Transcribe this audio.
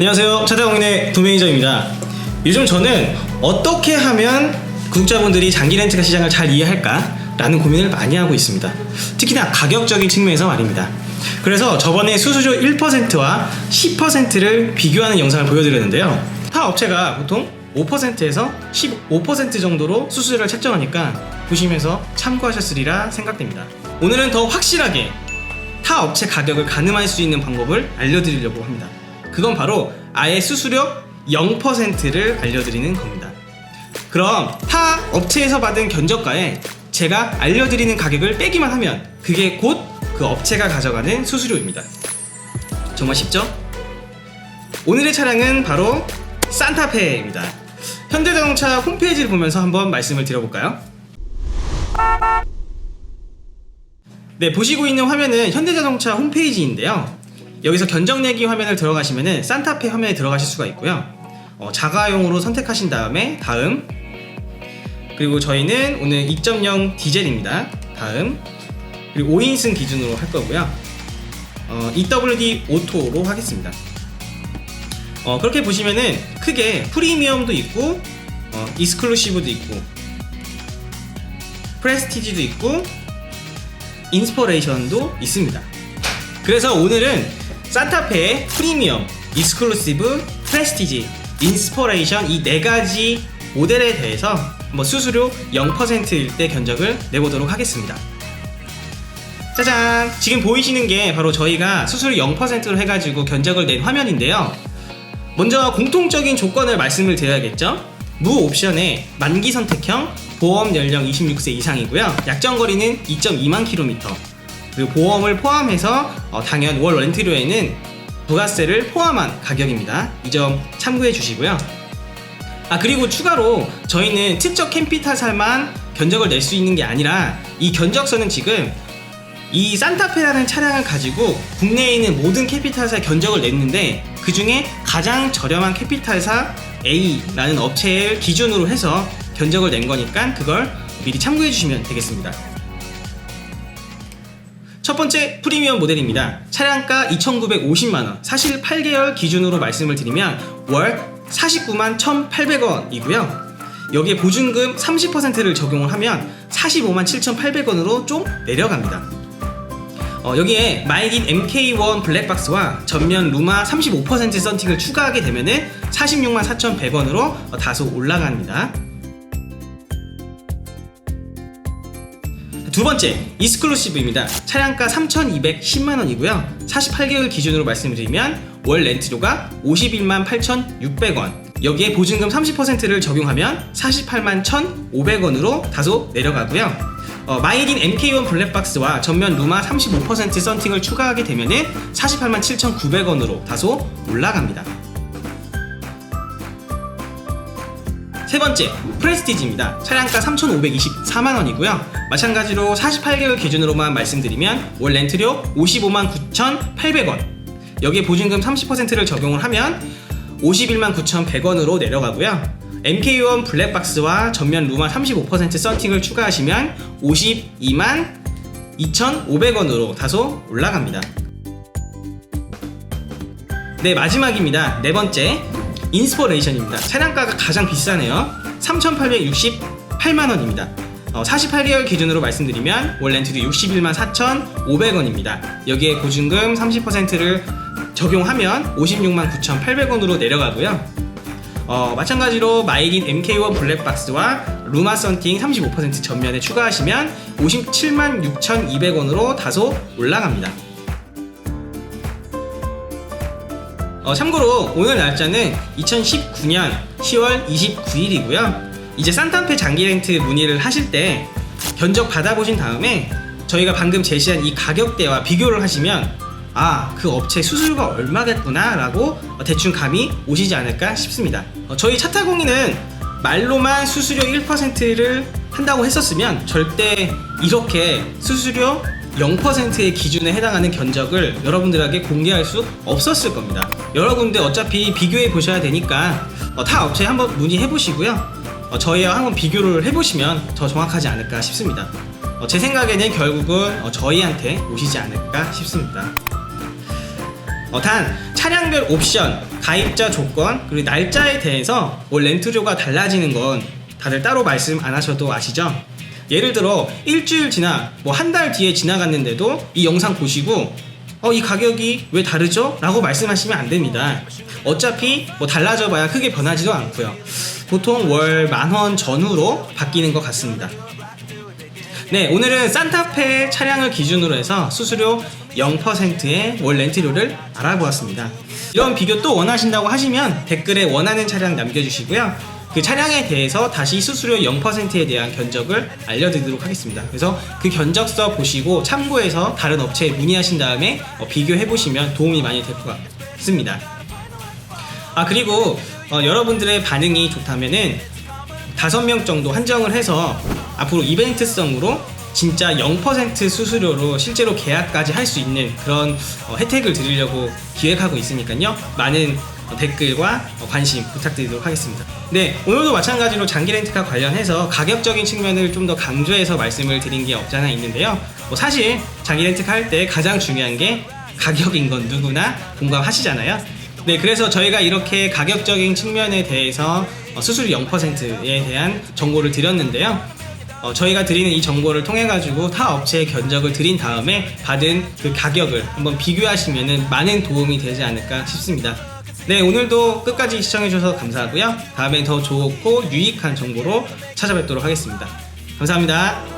안녕하세요. 차대공인의 도매니저입니다. 요즘 저는 어떻게 하면 구독자분들이 장기 렌트카 시장을 잘 이해할까? 라는 고민을 많이 하고 있습니다. 특히나 가격적인 측면에서 말입니다. 그래서 저번에 수수료 1%와 10%를 비교하는 영상을 보여드렸는데요. 타 업체가 보통 5%에서 15% 정도로 수수료를 책정하니까 보시면서 참고하셨으리라 생각됩니다. 오늘은 더 확실하게 타 업체 가격을 가늠할 수 있는 방법을 알려드리려고 합니다. 그건 바로 아예 수수료 0%를 알려드리는 겁니다. 그럼 타 업체에서 받은 견적가에 제가 알려드리는 가격을 빼기만 하면 그게 곧 그 업체가 가져가는 수수료입니다. 정말 쉽죠? 오늘의 차량은 바로 산타페입니다. 현대자동차 홈페이지를 보면서 한번 말씀을 드려볼까요? 네, 보시고 있는 화면은 현대자동차 홈페이지인데요. 여기서 견적 내기 화면을 들어가시면은 산타페 화면에 들어가실 수가 있고요. 어, 자가용으로 선택하신 다음에 다음 그리고 저희는 오늘 2.0 디젤입니다. 다음 그리고 5인승 기준으로 할 거고요. 어, EWD 오토로 하겠습니다. 어, 그렇게 보시면은 크게 프리미엄도 있고 어, 이스클루시브도 있고 프레스티지도 있고 인스퍼레이션도 있습니다. 그래서 오늘은 산타페의 프리미엄, 이스클루시브, 프레스티지, 인스퍼레이션 이 네 가지 모델에 대해서 뭐 수수료 0%일 때 견적을 내보도록 하겠습니다. 짜잔! 지금 보이시는 게 바로 저희가 수수료 0%로 해가지고 견적을 낸 화면인데요. 먼저 공통적인 조건을 말씀을 드려야겠죠? 무 옵션에 만기 선택형, 보험 연령 26세 이상이고요. 약정 거리는 2.2만 킬로미터. 그리고 보험을 포함해서 어, 당연 월 렌트료에는 부가세를 포함한 가격입니다. 이 점 참고해 주시고요. 아 그리고 추가로 저희는 특적 캠피타사만 견적을 낼 수 있는 게 아니라 이 견적서는 지금 이 산타페라는 차량을 가지고 국내에 있는 모든 캐피탈사의 견적을 냈는데 그 중에 가장 저렴한 캐피탈사 A라는 업체를 기준으로 해서 견적을 낸 거니까 그걸 미리 참고해 주시면 되겠습니다. 첫 번째 프리미엄 모델입니다. 차량가 2,950만원, 사실 8개월 기준으로 말씀을 드리면 월 49만 1,800원이고요. 여기에 보증금 30%를 적용을 하면 45만 7,800원으로 좀 내려갑니다. 어, 여기에 마이긴 MK1 블랙박스와 전면 루마 35% 썬팅을 추가하게 되면 은 46만 4,100원으로 다소 올라갑니다. 두 번째, 이스클루시브입니다. 차량가 3,210만 원이고요. 48개월 기준으로 말씀을 드리면 월 렌트료가 51만 8,600원. 여기에 보증금 30%를 적용하면 48만 1,500원으로 다소 내려가고요. 어, 마이딘 MK1 블랙박스와 전면 루마 35% 썬팅을 추가하게 되면은 48만 7,900원으로 다소 올라갑니다. 세 번째, 프레스티지입니다. 차량가 3,524만 원이고요. 마찬가지로 48개월 기준으로만 말씀드리면 월 렌트료 55만 9,800원. 여기에 보증금 30%를 적용을 하면 51만 9,100원으로 내려가고요. MK1 블랙박스와 전면 루마 35% 썬팅을 추가하시면 52만 2,500원으로 다소 올라갑니다. 네, 마지막입니다. 네 번째, 인스퍼레이션입니다. 차량가가 가장 비싸네요. 3,868만원입니다. 어, 48개월 기준으로 말씀드리면 월 렌트도 61만 4,500원입니다. 여기에 보증금 30%를 적용하면 56만 9,800원으로 내려가고요. 어, 마찬가지로 마이긴 MK1 블랙박스와 루마 썬팅 35% 전면에 추가하시면 57만 6,200원으로 다소 올라갑니다. 어, 참고로 오늘 날짜는 2019년 10월 29일이고요. 이제 산타페 장기 렌트 문의를 하실 때 견적 받아보신 다음에 저희가 방금 제시한 이 가격대와 비교를 하시면 아, 그 업체 수수료가 얼마겠구나 라고 대충 감이 오시지 않을까 싶습니다. 어, 저희 차타공인은 말로만 수수료 1%를 한다고 했었으면 절대 이렇게 수수료 0%의 기준에 해당하는 견적을 여러분들에게 공개할 수 없었을 겁니다. 여러분들 어차피 비교해 보셔야 되니까 어, 타 업체에 한번 문의해 보시고요. 어, 저희와 한번 비교를 해보시면 더 정확하지 않을까 싶습니다. 어, 제 생각에는 결국은 어, 저희한테 오시지 않을까 싶습니다. 어, 단 차량별 옵션, 가입자 조건 그리고 날짜에 대해서 뭐 렌트료가 달라지는 건 다들 따로 말씀 안 하셔도 아시죠? 예를 들어 일주일 지나 뭐 한 달 뒤에 지나갔는데도 이 영상 보시고 어 이 가격이 왜 다르죠? 라고 말씀하시면 안 됩니다. 어차피 뭐 달라져 봐야 크게 변하지도 않고요. 보통 월 만 원 전후로 바뀌는 것 같습니다. 네, 오늘은 산타페 차량을 기준으로 해서 수수료 0%의 월 렌트료를 알아보았습니다. 이런 비교 또 원하신다고 하시면 댓글에 원하는 차량 남겨주시고요. 그 차량에 대해서 다시 수수료 0%에 대한 견적을 알려드리도록 하겠습니다. 그래서 그 견적서 보시고 참고해서 다른 업체에 문의하신 다음에 어, 비교해 보시면 도움이 많이 될 것 같습니다. 아, 그리고 어, 여러분들의 반응이 좋다면은 다섯 명 정도 한정을 해서 앞으로 이벤트성으로 진짜 0% 수수료로 실제로 계약까지 할 수 있는 그런 어, 혜택을 드리려고 기획하고 있으니까요. 많은 어, 댓글과 어, 관심 부탁드리도록 하겠습니다. 네, 오늘도 마찬가지로 장기 렌트카 관련해서 가격적인 측면을 좀 더 강조해서 말씀을 드린 게 없잖아 있는데요. 뭐 사실 장기 렌트카 할 때 가장 중요한 게 가격인 건 누구나 공감하시잖아요. 네, 그래서 저희가 이렇게 가격적인 측면에 대해서 어, 수수료 0%에 대한 정보를 드렸는데요. 어, 저희가 드리는 이 정보를 통해 가지고 타 업체에 견적을 드린 다음에 받은 그 가격을 한번 비교하시면 많은 도움이 되지 않을까 싶습니다. 네, 오늘도 끝까지 시청해주셔서 감사하고요. 다음엔 더 좋고 유익한 정보로 찾아뵙도록 하겠습니다. 감사합니다.